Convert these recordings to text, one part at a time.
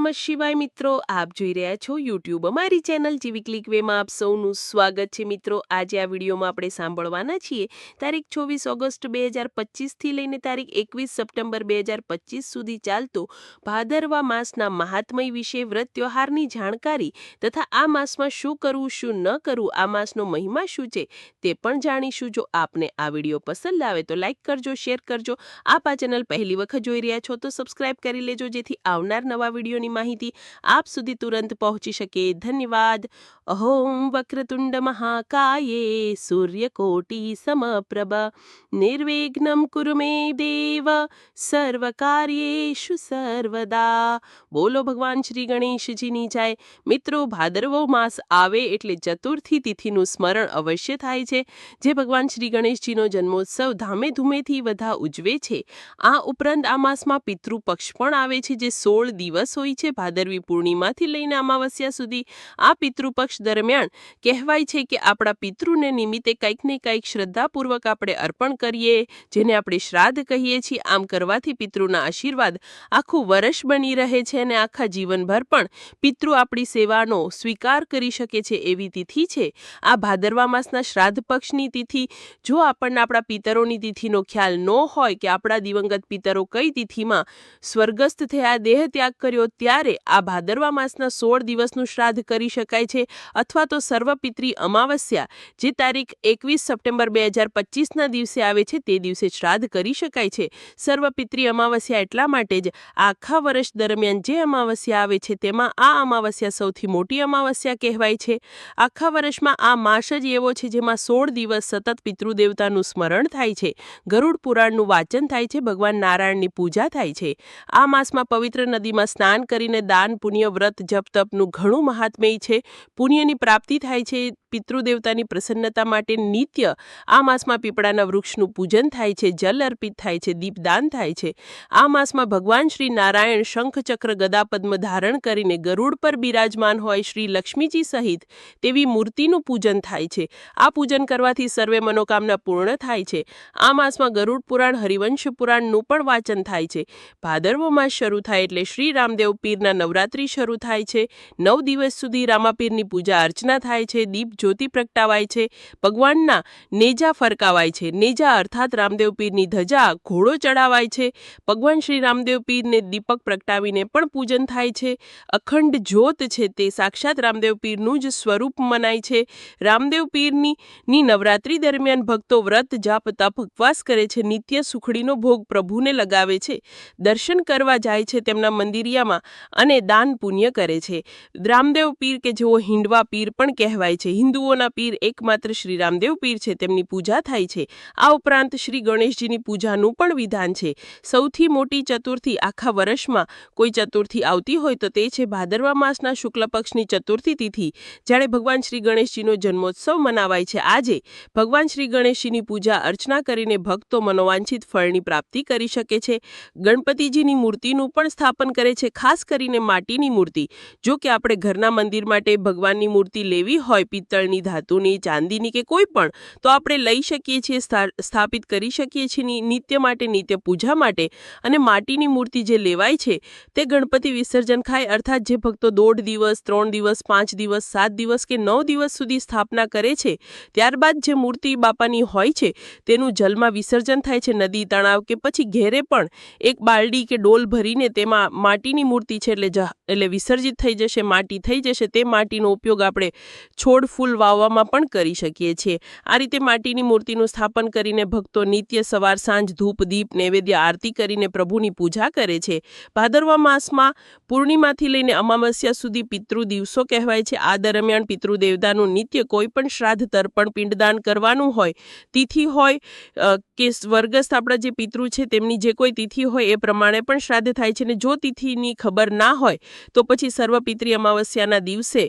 નમઃ શિવાય મિત્રો. આપ જોઈ રહ્યા છો યુટ્યુબ અમારી ચેનલ જેવી ક્લિક વેમાં આપ સૌનું સ્વાગત છે મિત્રો. આજે આ વિડીયોમાં આપણે સાંભળવાના છીએ તારીખ ચોવીસ ઓગસ્ટ બે હજાર પચીસથી લઈને તારીખ એકવીસ સપ્ટેમ્બર બે હજાર પચીસ સુધી ચાલતો ભાદરવા માસના મહાત્મય વિશે વ્રત ત્યોહારની જાણકારી તથા આ માસમાં શું કરવું, શું ન કરવું, આ માસનો મહિમા શું છે તે પણ જાણીશું. જો આપને આ વીડિયો પસંદ આવે તો લાઈક કરજો, શેર કરજો. આપ આ ચેનલ પહેલી વખત જોઈ રહ્યા છો તો સબસ્ક્રાઇબ કરી લેજો જેથી આવનાર નવા વિડીયોની માહિતી આપ સુધી તુરંત પહોંચી શકે. ધન્યવાદ. અહોમ વક્રતુંડ મહાકાયે સૂર્યકોટી સમપ્રભ. નિર્વિઘ્નમ કુરુ મે દેવ. સર્વકાર્યેશુ સર્વદા. બોલો ભગવાન શ્રી ગણેશજીની જાય. મિત્રો, ભાદરવો માસ આવે એટલે ચતુર્થી તિથિનું સ્મરણ અવશ્ય થાય છે. જે ભગવાન શ્રી ગણેશજીનો જન્મોત્સવ ધામેધૂમેથી બધા ઉજવે છે. આ ઉપરાંત આ માસમાં પિતૃપક્ષ પણ આવે છે, જે સોળ દિવસ હોય છે ભાદરવી પૂર્ણિમાથી લઈને અમાવસ્યા સુધી. આ પિતૃપક્ષ દરમિયાન કહેવાય છે કે આપણા પિતૃને નિમિત્તે કંઈક ને કંઈક શ્રદ્ધાપૂર્વક આપણે અર્પણ કરીએ, જેને આપણે શ્રાદ્ધ કહીએ છીએ. આમ કરવાથી પિતૃના આશીર્વાદ આખું વર્ષ બની રહે છે અને આખા જીવનભર પણ પિતૃ આપણી સેવાનો સ્વીકાર કરી શકે છે એવી તિથિ છે. આ ભાદરવા માસના શ્રાદ્ધ પક્ષની તિથિ. જો આપણને આપણા પિતરોની તિથિનો ખ્યાલ ન હોય કે આપણા દિવંગત પિતરો કઈ તિથિમાં સ્વર્ગસ્થ થયા દેહ ત્યાગ કર્યો ત્યારે આ ભાદરવા માસના સોળ દિવસનું શ્રાદ્ધ કરી શકાય છે અથવા તો સર્વપિત્રી અમાવસ્યા, જે તારીખ એકવીસ સપ્ટેમ્બર બે હજાર પચીસના દિવસે આવે છે, તે દિવસે શ્રાદ્ધ કરી શકાય છે. સર્વપિત્રી અમાવસ્યા એટલા માટે જ આખા વર્ષ દરમિયાન જે અમાવસ્યા આવે છે, તેમાં આ અમાવસ્યા સૌથી મોટી અમાવસ્યા કહેવાય છે. આખા વર્ષમાં આ માસ જ એવો છે, જેમાં સોળ દિવસ સતત પિતૃદેવતાનું સ્મરણ થાય છે. ગરુડ પુરાણનું વાંચન થાય છે, ભગવાન નારાયણની પૂજા થાય છે. આ માસમાં પવિત્ર નદીમાં સ્નાન કરીને દાન પુણ્ય વ્રત જપ તપનું ઘણું મહાત્મ્ય છે. પુણ્યની પ્રાપ્તિ થાય છે પિતૃદેવતાની પ્રસન્નતા માટે નિત્ય આ માસમાં પીપળાના વૃક્ષનું પૂજન થાય છે, જલ અર્પિત થાય છે, દીપદાન થાય છે. આ માસમાં ભગવાન શ્રી નારાયણ શંખચક્ર ગદા પદ્મ ધારણ કરીને ગરુડ પર બિરાજમાન હોય શ્રી લક્ષ્મીજી સહિત તેવી મૂર્તિનું પૂજન થાય છે. આ પૂજન કરવાથી સર્વે મનોકામના પૂર્ણ થાય છે. આ માસમાં ગરુડ પુરાણ, હરિવંશ પુરાણનું પણ વાંચન થાય છે. ભાદરવો માસ શરૂ થાય એટલે શ્રી રામદેવ પીરના નવરાત્રિ શરૂ થાય છે. નવ દિવસ સુધી રામાપીરની પૂજા અર્ચના થાય છે. દીપ જ્યોતિ પ્રગટાવાય છે. ભગવાનના નેજા ફરકાવાય છે. નેજા અર્થાત રામદેવ પીરની ધજા ઘોડો ચડાવાય છે. ભગવાન શ્રી રામદેવ પીરને દીપક પ્રગટાવીને પણ પૂજન થાય છે. અખંડ જ્યોત છે તે સાક્ષાત રામદેવ પીરનું જ સ્વરૂપ મનાય છે. રામદેવ પીરની ની નવરાત્રી દરમિયાન ભક્તો વ્રત, જાપ, તપ, ઉપવાસ કરે છે. નિત્ય સુખડીનો ભોગ પ્રભુને લગાવે છે. દર્શન કરવા જાય છે તેમના મંદિરિયામાં અને દાન પુણ્ય કરે છે. રામદેવ પીર કે જેઓ હિંડવા પીર પણ કહેવાય છે. હિન્દુઓના પીર એકમાત્ર શ્રી રામદેવ પીર છે, તેમની પૂજા થાય છે. આ ઉપરાંત શ્રી ગણેશજીની પૂજાનું પણ વિધાન છે. સૌથી મોટી ચતુર્થી આખા વર્ષમાં કોઈ ચતુર્થી આવતી હોય તો તે છે ભાદરવા માસના શુક્લ પક્ષની ચતુર્થી તિથિ, જ્યારે ભગવાન શ્રી ગણેશજીનો જન્મોત્સવ મનાવાય છે. આજે ભગવાન શ્રી ગણેશજીની પૂજા અર્ચના કરીને ભક્તો મનોવાંછિત ફળની પ્રાપ્તિ કરી શકે છે. ગણપતિજીની મૂર્તિનું પણ સ્થાપન કરે છે, ખાસ કરીને માટીની મૂર્તિ. જો કે આપણે ઘરના મંદિર માટે ભગવાનની મૂર્તિ લેવી હોય પિત્તળ પિત્તળની ધાતુની, ચાંદીની કે કોઈ પણ, તો આપણે લઈ શકીએ છીએ સ્થાપિત કરી શકીએ છીએ નિત્ય માટે, નિત્ય પૂજા માટે. અને માટીની મૂર્તિ જે લેવાય છે, તે ગણપતિ વિસર્જન ખાય, અર્થાત જે ભક્તો દોઢ દિવસ, ત્રણ દિવસ, પાંચ દિવસ, સાત દિવસ કે નવ દિવસ સુધી સ્થાપના કરે છે, ત્યારબાદ જે મૂર્તિ બાપાની હોય છે, તેનું જલમાં વિસર્જન થાય છે, નદી, તળાવ કે પછી ઘેરે પણ એક બાલડી કે ડોલ ભરીને તેમાં માટીની મૂર્તિ છે, એટલે એટલે વિસર્જિત થઈ જશે, માટી થઈ જશે, તે માટીનો ઉપયોગ આપણે છોડ, ફૂલ વાવવામાં પણ કરી શકીએ છીએ. આ રીતે માટીની મૂર્તિનું સ્થાપન કરીને ભક્તો નિત્ય સવાર સાંજ ધૂપ, દીપ, નૈવેદ્ય આરતી કરીને પ્રભુની પૂજા કરે છે. ભાદરવા માસમાં પૂર્ણિમાથી લઈને અમાવસ્યા સુધી પિતૃ દિવસો કહેવાય છે. આ દરમિયાન પિતૃદેવતાનું નિત્ય કોઈ પણ શ્રાદ્ધ, તર્પણ, પિંડદાન કરવાનું હોય, તિથિ હોય કે સ્વર્ગસ્થ આપણા જે પિતૃ છે તેમની જે કોઈ તિથિ હોય એ પ્રમાણે પણ શ્રાદ્ધ થાય છે. ને જો તિથિની ખબર ના હોય, તો પછી સર્વપિત્રી અમાવસ્યાના દિવસે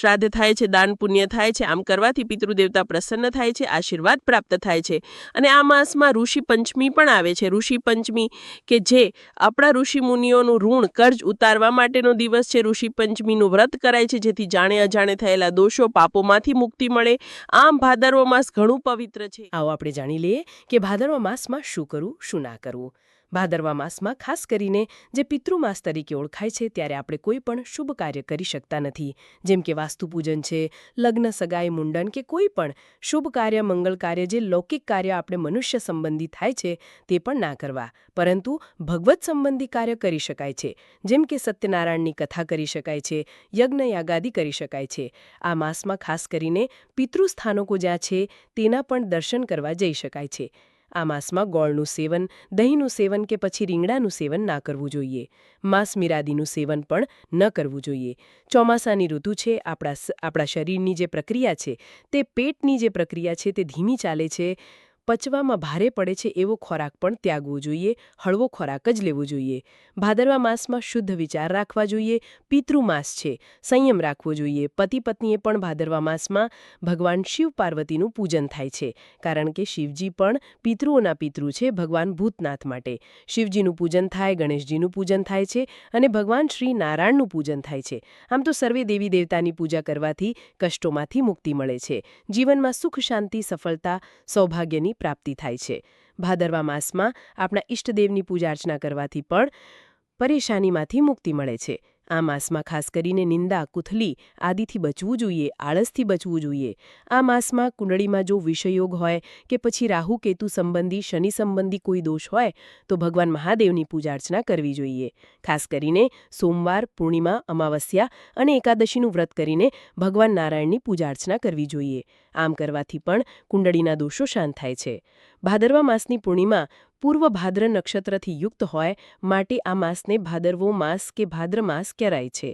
શ્રાદ્ધ થાય છે, દાન પુણ્ય થાય છે. આમ કરવાથી પિતૃદેવતા પ્રસન્ન થાય છે, આશીર્વાદ પ્રાપ્ત થાય છે. અને આ માસમાં ઋષિ પંચમી પણ આવે છે. ઋષિ પંચમી કે જે આપણા ઋષિ મુનિઓનું ઋણ, કર્જ ઉતારવા માટેનો દિવસ છે. ઋષિ પંચમીનું વ્રત કરાય છે, જેથી જાણે અજાણે થયેલા દોષો પાપોમાંથી મુક્તિ મળે. આમ ભાદરવો માસ ઘણું પવિત્ર છે. આવો આપણે જાણી લઈએ કે ભાદરવો માસમાં શું કરવું, શું ના કરવું. ભાદરવા માસમાં, ખાસ કરીને જે પિતૃમાસ તરીકે ઓળખાય છે, ત્યારે આપણે કોઈ પણ શુભ કાર્ય કરી શકતા નથી. જેમ કે વાસ્તુપૂજન છે, લગ્ન, સગાઈ, મુંડન કે કોઈ પણ શુભ કાર્ય મંગળ કાર્ય, જે લૌકિક કાર્ય આપણે મનુષ્ય સંબંધી થાય છે, તે પણ ના કરવા. પરંતુ ભગવત સંબંધી કાર્ય કરી શકાય છે. જેમ કે સત્યનારાયણની કથા કરી શકાય છે યજ્ઞ યાગાદિ કરી શકાય છે. આ માસમાં ખાસ કરીને પિતૃસ્થાનકો જ્યાં છે, તેના પણ દર્શન કરવા જઈ શકાય છે. આ માસમાં ગોળનું સેવન, દહીંનું સેવન કે પછી રીંગણાનું સેવન ના કરવું જોઈએ. માંસ મિરાદીનું સેવન પણ ન કરવું જોઈએ. ચોમાસાની ઋતુ છે, આપણા આપણા શરીરની જે પ્રક્રિયા છે, તે પેટની જે પ્રક્રિયા છે, તે ધીમી ચાલે છે. પચવામાં ભારે પડે છે એવો ખોરાક પણ ત્યાગવો જોઈએ, હળવો ખોરાક જ લેવો જોઈએ. ભાદરવા માસમાં શુદ્ધ વિચાર રાખવા જોઈએ, પિતૃમાસ છે, સંયમ રાખવો જોઈએ. પતિ પત્નીએ પણ ભાદરવા માસમાં ભગવાન શિવ પાર્વતીનું પૂજન થાય છે, કારણ કે શિવજી પણ પિતૃઓના પિતૃ છે ભગવાન ભૂતનાથ માટે. શિવજીનું પૂજન થાય, ગણેશજીનું પૂજન થાય છે અને ભગવાન શ્રી નારાયણનું પૂજન થાય છે. આમ તો સર્વે દેવી દેવતાની પૂજા કરવાથી કષ્ટોમાંથી મુક્તિ મળે છે. જીવનમાં સુખ, શાંતિ, સફળતા, સૌભાગ્યની પ્રાપ્તિ થાય છે. ભાદરવા માસમાં આપણા ઈષ્ટદેવની પૂજા અર્ચના કરવાથી પણ પરેશાનીમાંથી મુક્તિ મળે છે. આ માસમાં ખાસ કરીને નિંદા, કુથલી આદિથી બચવું જોઈએ, આળસથી બચવું જોઈએ. આ માસમાં કુંડળીમાં જો વિષયોગ હોય કે પછી રાહુ, કેતુ સંબંધી, શનિ સંબંધી કોઈ દોષ હોય, તો ભગવાન મહાદેવની પૂજા અર્ચના કરવી જોઈએ. ખાસ કરીને સોમવાર, પૂર્ણિમા, અમાવસ્યા અને એકાદશીનું વ્રત કરીને ભગવાન નારાયણની પૂજા અર્ચના કરવી જોઈએ. આમ કરવાથી પણ કુંડળીના દોષો શાંત થાય છે. ભાદરવા માસની પૂર્ણિમા પૂર્વ ભાદ્ર નક્ષત્રથી યુક્ત હોય માટે આ માસને ભાદરવો માસ કે ભાદ્ર માસ કહેવાય છે.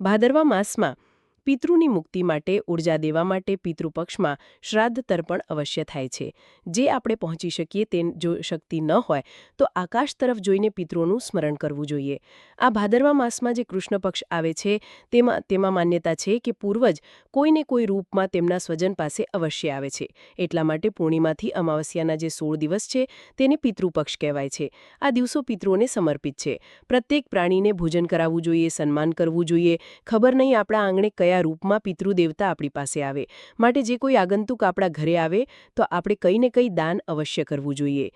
ભાદરવા માસમાં પિતૃની મુક્તિ માટે ઊર્જા દેવા માટે પિતૃપક્ષમાં શ્રાદ્ધ તર્પણ અવશ્ય થાય છે. જે આપણે પહોંચી શકીએ તે જો શક્તિ ન હોય, તો આકાશ તરફ જોઈને પિતૃઓનું સ્મરણ કરવું જોઈએ. આ ભાદરવા માસમાં જે કૃષ્ણ પક્ષ આવે છે, તેમાં તેમાં માન્યતા છે કે પૂર્વજ કોઈને કોઈ રૂપમાં તેમના સ્વજન પાસે અવશ્ય આવે છે. એટલા માટે પૂર્ણિમાથી અમાવસ્યાના જે સોળ દિવસ છે, તેને પિતૃપક્ષ કહેવાય છે. આ દિવસો પિતૃઓને સમર્પિત છે. પ્રત્યેક પ્રાણીને ભોજન કરાવવું જોઈએ, સન્માન કરવું જોઈએ. ખબર નહીં આપણા આંગણે કયા કયા રૂપમાં પિતૃદેવતા આપણી પાસે આવે. માટે જે કોઈ આગંતુક આપણા ઘરે આવે, તો આપણે કંઈ ને કંઈ દાન અવશ્ય કરવું જોઈએ.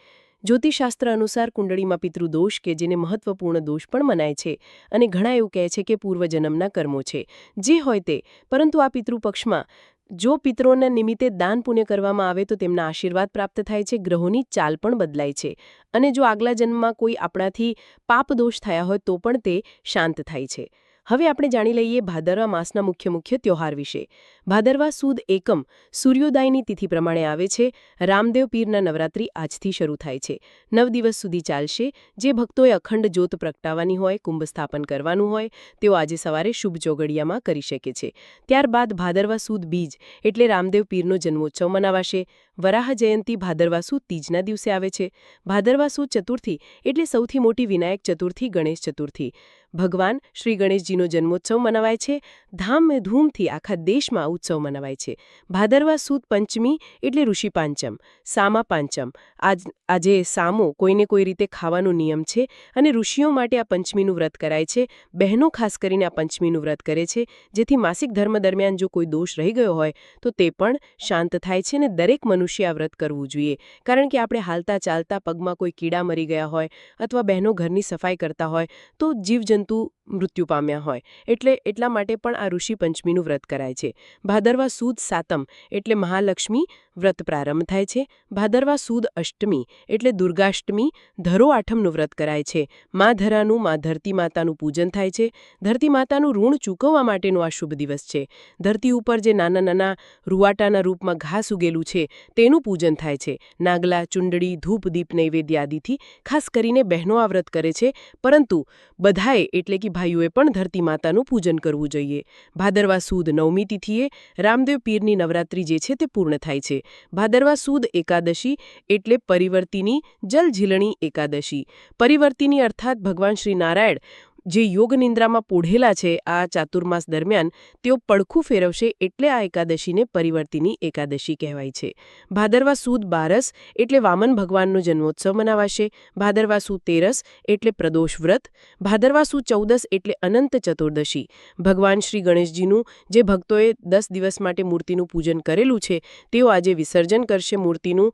જ્યોતિષશાસ્ત્ર અનુસાર કુંડળીમાં પિતૃદોષ કે જેને મહત્વપૂર્ણ દોષ પણ મનાય છે અને ઘણા એવું કહે છે કે પૂર્વજન્મના કર્મો છે. જે હોય તે. પરંતુ આ પિતૃપક્ષમાં, જો પિતરોના નિમિત્તે દાન પુણ્ય કરવામાં આવે, તો તેમના આશીર્વાદ પ્રાપ્ત થાય છે, ગ્રહોની ચાલ પણ બદલાય છે. અને જો આગલા જન્મમાં કોઈ આપણાથી પાપ દોષ થયા હોય, તો પણ તે શાંત થાય છે. હવે આપણે જાણી લઈએ ભાદરવા માસના મુખ્ય મુખ્ય ત્યોહાર વિશે. ભાદરવા સુદ એકમ સૂર્યોદયની તિથિ પ્રમાણે આવે છે. રામદેવ પીરના નવરાત્રી આજથી શરૂ થાય છે. નવ દિવસ સુધી ચાલશે. જે ભક્તોએ અખંડ જ્યોત પ્રગટાવવાની હોય, કુંભ સ્થાપન કરવાનું હોય, તેઓ આજે સવારે શુભ જોગડિયામાં કરી શકે છે. ત્યારબાદ ભાદરવા સુદ બીજ એટલે રામદેવ પીરનો જન્મોત્સવ મનાવાશે. વરાહ જયંતી ભાદરવા સુદ તીજના દિવસે આવે છે. ભાદરવા સુદ ચતુર્થી એટલે સૌથી મોટી વિનાયક ચતુર્થી ગણેશ ચતુર્થી. ભગવાન શ્રી ગણેશજીનો જન્મોત્સવ મનાવાય છે, ધામધૂમથી આખા દેશમાં ઉત્સવ મનાવાય છે. ભાદરવા સુદ પંચમી એટલે ઋષિ પાંચમ, સામા પાંચમ. આજ, આજે સામો કોઈને કોઈ રીતે ખાવાનો નિયમ છે અને ઋષિઓ માટે આ પંચમીનું વ્રત કરાય છે. બહેનો ખાસ કરીને આ પંચમીનું વ્રત કરે છે, જેથી માસિક ધર્મ દરમિયાન જો કોઈ દોષ રહી ગયો હોય, તો તે પણ શાંત થાય છે અને દરેક મનુષ્ય આ વ્રત કરવું જોઈએ. કારણ કે આપણે હાલતા ચાલતા પગમાં કોઈ કીડા મરી ગયા હોય અથવા બહેનો ઘરની સફાઈ કરતા હોય, તો જીવજંતુ tentu મૃત્યુ પામ્યા હોય. એટલે એટલા માટે પણ આ ઋષિ પંચમીનું વ્રત કરાય છે. ભાદરવા સુદ સાતમ એટલે મહાલક્ષ્મી વ્રત પ્રારંભ થાય છે. ભાદરવા સુદ અષ્ટમી એટલે દુર્ગાષ્ટમી ધરો આઠમનું વ્રત કરાય છે. મા ધરાનું, મા ધરતી માતાનું પૂજન થાય છે. ધરતી માતાનું ઋણ ચૂકવવા માટેનો આ શુભ દિવસ છે. ધરતી ઉપર જે નાના નાના રૂવાટાના રૂપમાં ઘાસ ઉગેલું છે, તેનું પૂજન થાય છે. નાગલા ચુંડળી ધૂપ, દીપ, નૈવેદ્ય આદિથી ખાસ કરીને બહેનો આ વ્રત કરે છે. પરંતુ બધાએ એટલે કે ભાઈઓએ પણ ધરતી માતાનું પૂજન કરવું જોઈએ. ભાદરવા સુદ નવમી તિથિએ રામદેવ પીરની નવરાત્રી જે છે તે પૂર્ણ થાય છે. ભાદરવા સુદ એકાદશી એટલે પરિવર્તિની જલઝીલણી એકાદશી. પરિવર્તિની અર્થાત ભગવાન શ્રી નારાયણ જે યોગ નિંદ્રામાં પોઢેલા છે, આ ચાતુર્માસ દરમિયાન તેઓ પડખું ફેરવશે એટલે આ એકાદશીને પરિવર્તિની એકાદશી કહેવાય છે. ભાદરવા સુદ બારસ એટલે વામન ભગવાનનો જન્મોત્સવ મનાવાશે, ભાદરવા સુ તેરસ એટલે પ્રદોષ વ્રત, ભાદરવા સુ ચૌદસ એટલે અનંત ચતુર્દશી. ભગવાન શ્રી ગણેશજીનું જે ભક્તોએ દસ દિવસ માટે મૂર્તિનું પૂજન કરેલું છે, તેઓ આજે વિસર્જન કરશે મૂર્તિનું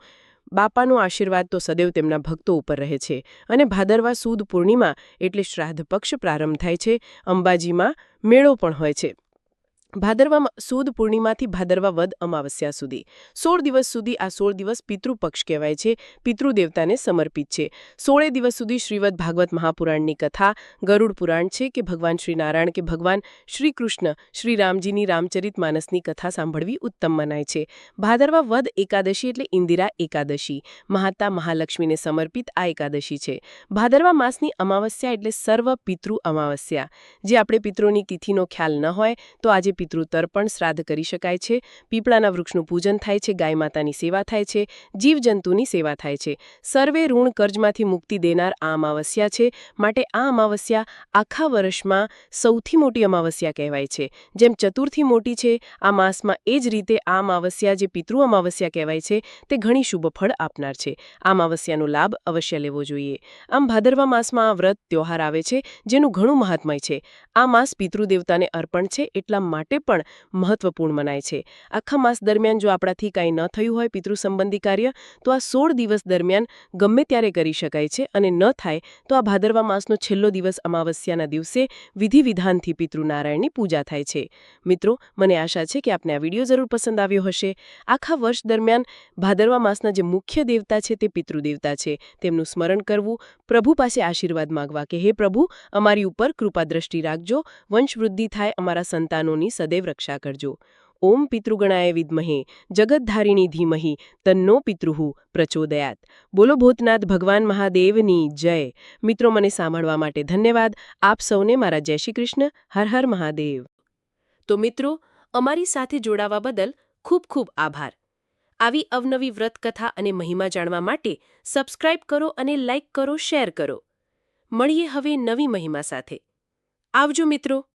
બાપાનો આશીર્વાદ તો સદૈવ તેમના ભક્તો ઉપર રહે છે અને ભાદરવા સુદ પૂર્ણિમા એટલે શ્રાદ્ધ પક્ષ પ્રારંભ થાય છે, અંબાજીમાં મેળો પણ હોય છે. ભાદરવા સુદ પૂર્ણિમાથી ભાદરવા વદ અમાવસ્યા સુધી. સોળ દિવસ સુધી આ સોળ દિવસ પિતૃપક્ષ કહેવાય છે, પિતૃદેવતાને સમર્પિત છે. સોળે દિવસ સુધી શ્રીવદ ભાગવત મહાપુરાણની કથા, ગરુડ પુરાણ છે કે ભગવાન શ્રી નારાયણ કે ભગવાન શ્રી કૃષ્ણ, શ્રી રામજીની રામચરિત માનસની કથા સાંભળવી ઉત્તમ મનાય છે. ભાદરવા વદ એકાદશી એટલે ઇન્દિરા એકાદશી. મહાતા મહાલક્ષ્મીને સમર્પિત આ એકાદશી છે. ભાદરવા માસની અમાવસ્યા એટલે સર્વ પિતૃ અમાવસ્યા. જે આપણે પિતૃની તિથિનો ખ્યાલ ન હોય, તો આજે પિતૃ તર્પણ શ્રાદ્ધ કરી શકાય છે. પીપળાના વૃક્ષનું પૂજન થાય છે. ગાય માતાની સેવા થાય છે. જીવજંતુની સેવા થાય છે. સર્વે ઋણ કર્જમાંથી મુક્તિ દેનાર આ અમાવસ્યા છે. માટે આ અમાવસ્યા આખા વર્ષમાં સૌથી મોટી અમાવસ્યા કહેવાય છે. જેમ ચતુર્થી મોટી છે, આ માસમાં એ જ રીતે આ અમાવસ્યા જે પિતૃ અમાવસ્યા કહેવાય છે, તે ઘણી શુભ ફળ આપનાર છે. આ અમાવસ્યાનો લાભ અવશ્ય લેવો જોઈએ. આમ ભાદરવા માસમાં આ વ્રત, ત્યોહાર આવે છે, જેનું ઘણું મહાત્મય છે. આ માસ પિતૃદેવતાને અર્પણ છે એટલા માટે પણ મહત્વપૂર્ણ મનાય છે. આખા માસ દરમિયાન જો આપણાથી કાંઈ ન થયું હોય પિતૃ સંબંધી કાર્ય, તો આ સોળ દિવસ દરમિયાન ગમે ત્યારે કરી શકાય છે અને ન થાય, તો આ ભાદરવા માસનો છેલ્લો દિવસ અમાવસ્યાના દિવસે વિધિ વિધાનથી પિતૃનારાયણની પૂજા થાય છે. મિત્રો, મને આશા છે કે આપને આ વીડિયો જરૂર પસંદ આવ્યો હશે. આખા વર્ષ દરમિયાન ભાદરવા માસના જે મુખ્ય દેવતા છે તે પિતૃદેવતા છે. તેમનું સ્મરણ કરવું, પ્રભુ પાસે આશીર્વાદ માગવા કે, હે પ્રભુ, અમારી ઉપર કૃપા દ્રષ્ટિ રાખજો. વંશવૃદ્ધિ થાય અમારા સંતાનોની સદૈવ રક્ષા કરજો. ઓમ પિતૃગણાય વિદ્મહે જગતધારિણી ધીમહી, તન્નો પિતૃહુ પ્રચોદયાત. બોલો ભૂતનાથ ભગવાન મહાદેવની જય. મિત્રો, મને સાંભળવા માટે ધન્યવાદ. આપ સૌને મારા જય શ્રી કૃષ્ણ. હર હર મહાદેવ. તો મિત્રો, અમારી સાથે જોડાવા બદલ ખૂબ ખૂબ આભાર. આવી અવનવી વ્રતકથા અને મહિમા જાણવા માટે સબસ્ક્રાઇબ કરો અને લાઇક કરો, શેર કરો. મળીએ હવે નવી મહિમા સાથે. આવજો મિત્રો.